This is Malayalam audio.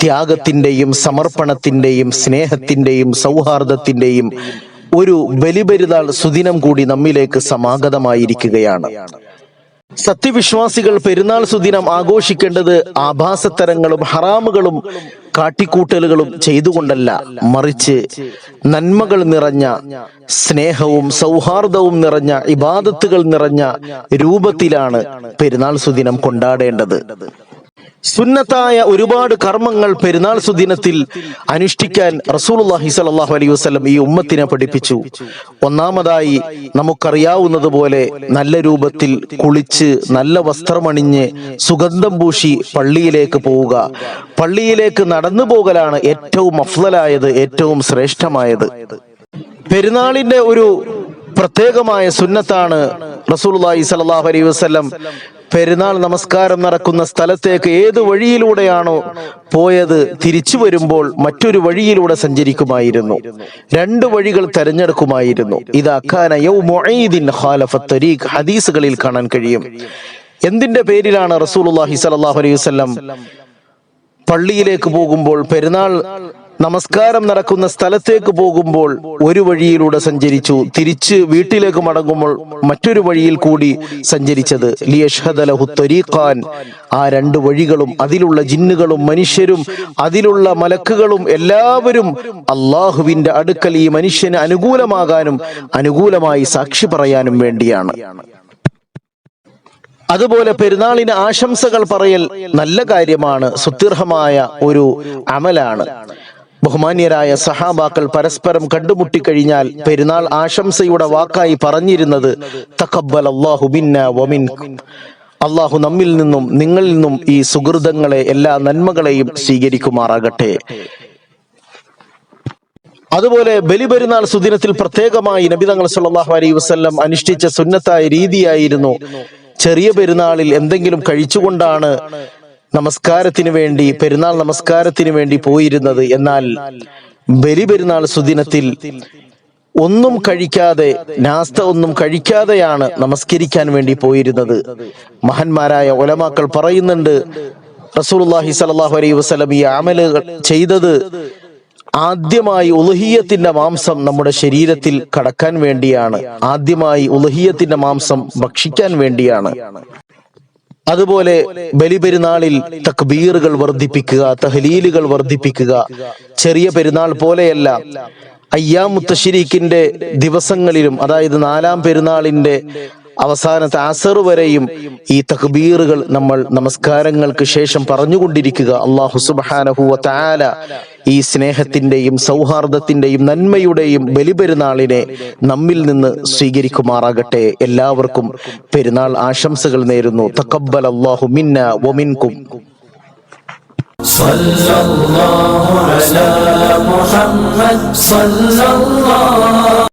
ത്യാഗത്തിന്റെയും സമർപ്പണത്തിന്റെയും സ്നേഹത്തിന്റെയും സൗഹാർദ്ദത്തിന്റെയും ഒരു ബലിപെരുന്നാൾ സുദിനം കൂടി നമ്മിലേക്ക് സമാഗതമായിരിക്കുകയാണ്. സത്യവിശ്വാസികൾ പെരുന്നാൾ സുദിനം ആഘോഷിക്കേണ്ടത് ആഭാസത്തരങ്ങളും ഹറാമുകളും കാട്ടിക്കൂട്ടലുകളും ചെയ്തുകൊണ്ടല്ല മറിച്ച് നന്മകൾ നിറഞ്ഞ സ്നേഹവും സൗഹാർദ്ദവും നിറഞ്ഞ ഇബാദത്തുകൾ നിറഞ്ഞ രൂപത്തിലാണ് പെരുന്നാൾ സുദിനം കൊണ്ടാടേണ്ടത്. സുന്നത്തായ ഒരുപാട് കർമ്മങ്ങൾ പെരുന്നാൾ സുദിനത്തിൽ അനുഷ്ഠിക്കാൻ റസൂലുള്ളാഹി സ്വല്ലല്ലാഹു അലൈഹി വസ്ലം ഈ ഉമ്മത്തിനെ പഠിപ്പിച്ചു. ഒന്നാമതായി നമുക്കറിയാവുന്നതുപോലെ നല്ല രൂപത്തിൽ കുളിച്ച് നല്ല വസ്ത്രമണിഞ്ഞ് സുഗന്ധം പൂശി പള്ളിയിലേക്ക് പോവുക. പള്ളിയിലേക്ക് നടന്നു പോകലാണ് ഏറ്റവും അഫ്ലലായത് ഏറ്റവും ശ്രേഷ്ഠമായത്. പെരുന്നാളിന്റെ ഒരു പ്രത്യേകമായ സുന്നത്താണ് റസൂലുള്ളാഹി സ്വല്ലല്ലാഹു അലൈഹി വസല്ലം പെരുന്നാൾ നമസ്കാരം നടക്കുന്ന സ്ഥലത്തേക്ക് ഏത് വഴിയിലൂടെയാണോ പോയത് തിരിച്ചു വരുമ്പോൾ മറ്റൊരു വഴിയിലൂടെ സഞ്ചരിക്കുമായിരുന്നു. രണ്ട് വഴികൾ തെരഞ്ഞെടുക്കുമായിരുന്നു. ഇത് ഖാലഫ തരീഖ് ഹദീസുകളിൽ കാണാൻ കഴിയും. എന്തിന്റെ പേരിലാണ് റസൂലുള്ളാഹി സ്വല്ലല്ലാഹു അലൈഹി വസല്ലം പള്ളിയിലേക്ക് പോകുമ്പോൾ പെരുന്നാൾ നമസ്കാരം നടക്കുന്ന സ്ഥലത്തേക്ക് പോകുമ്പോൾ ഒരു വഴിയിലൂടെ സഞ്ചരിച്ചു. തിരിച്ച് വീട്ടിലേക്ക് മടങ്ങുമ്പോൾ മറ്റൊരു വഴിയിൽ കൂടി സഞ്ചരിച്ചത്. ലിയഷ്ഹദലഹുത്തൊരീഖാൻ ആ രണ്ട് വഴികളും അതിലുള്ള ജിന്നുകളും മനുഷ്യരും അതിലുള്ള മലക്കുകളും എല്ലാവരും അള്ളാഹുവിന്റെ അടുക്കൽ ഈ മനുഷ്യന് അനുകൂലമാകാനും അനുകൂലമായി സാക്ഷി പറയാനും വേണ്ടിയാണ്. അതുപോലെ പെരുന്നാളിന് ആശംസകൾ പറയൽ നല്ല കാര്യമാണ് സുത്യർഹമായ ഒരു അമലാണ്. ബഹുമാന്യരായ സഹാബാക്കൾ പരസ്പരം കണ്ടുമുട്ടിക്കഴിഞ്ഞാൽ പെരുന്നാൾ ആശംസയുടെ വാക്കായി പറഞ്ഞിരുന്നത് തക്കബൽ അള്ളാഹു വമിൻ അള്ളാഹു നമ്മിൽ നിന്നും നിങ്ങളിൽ നിന്നും ഈ സുഹൃതങ്ങളെ എല്ലാ നന്മകളെയും സ്വീകരിക്കുമാറാകട്ടെ. അതുപോലെ ബലിപെരുന്നാൾ സുദിനത്തിൽ പ്രത്യേകമായി നബിതങ്ങൾ സുല്ലാഹു അലൈഹി വസല്ലം അനുഷ്ഠിച്ച സുന്നത്തായ രീതിയായിരുന്നു ചെറിയ പെരുന്നാളിൽ എന്തെങ്കിലും കഴിച്ചുകൊണ്ടാണ് നമസ്കാരത്തിന് വേണ്ടി പെരുന്നാൾ നമസ്കാരത്തിന് വേണ്ടി പോയിരുന്നത്. എന്നാൽ ബലിപെരുന്നാൾ സുദിനത്തിൽ ഒന്നും കഴിക്കാതെ നാസ്ത ഒന്നും കഴിക്കാതെയാണ് നമസ്കരിക്കാൻ വേണ്ടി പോയിരുന്നത്. മഹന്മാരായ ഒലമാക്കൾ പറയുന്നുണ്ട് റസൂലുള്ളാഹി സ്വല്ലല്ലാഹു അലൈഹി വസല്ലം ഈ അമലുകൾ ചെയ്തത് ആദ്യമായി ഉലഹിയത്തിന്റെ മാംസം നമ്മുടെ ശരീരത്തിൽ കടക്കാൻ വേണ്ടിയാണ്. ആദ്യമായി ഉലഹിയത്തിന്റെ മാംസം ഭക്ഷിക്കാൻ വേണ്ടിയാണ്. അതുപോലെ ബലിപെരുന്നാളിൽ തക്ബീറുകൾ വർദ്ധിപ്പിക്കുക തഹലീലുകൾ വർദ്ധിപ്പിക്കുക ചെറിയ പെരുന്നാൾ പോലെയല്ല അയ്യാമുത്തശ്ശിരീക്കിന്റെ ദിവസങ്ങളിലും അതായത് നാലാം പെരുന്നാളിന്റെ അവസാനത്തെ അസർ വരെയും ഈ തക്ബീറുകൾ നമ്മൾ നമസ്കാരങ്ങൾക്ക് ശേഷം പറഞ്ഞുകൊണ്ടിരിക്കുക അള്ളാഹു സുബാനഹുവ താല ഈ സ്നേഹത്തിന്റെയും സൗഹാർദ്ദത്തിന്റെയും നന്മയുടെയും ബലിപെരുന്നാളിനെ നമ്മിൽ നിന്ന് സ്വീകരിക്കുമാറാകട്ടെ എല്ലാവർക്കും പെരുന്നാൾ ആശംസകൾ നേരുന്നു തക്കബൽ അള്ളാഹു മിന്ന വമിൻകും صلى الله على محمد صلى الله